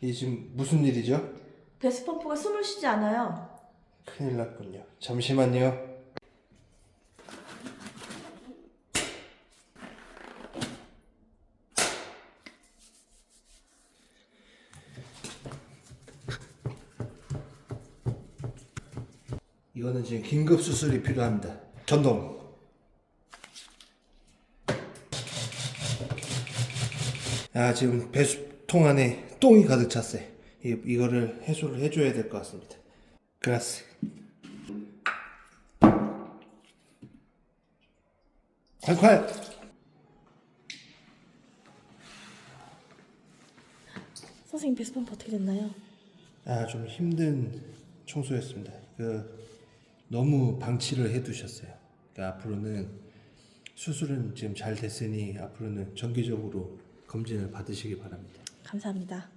이게 지금 무슨 일이죠? 배수 펌프가 숨을 쉬지 않아요. 큰일 났군요. 잠시만요. 이거는 지금 긴급 수술이 필요합니다. 전동. 아 지금 배수 통 안에 똥이 가득 찼어요. 이, 이거를 해소를 해줘야 될 것 같습니다. 그라스. 콸콸. 선생님 배수 펌프 어떻게 됐나요? 아 좀 힘든 청소였습니다. 그 너무 방치를 해두셨어요. 그러니까 앞으로는 수술은 지금 잘 됐으니 앞으로는 정기적으로 검진을 받으시기 바랍니다. 감사합니다.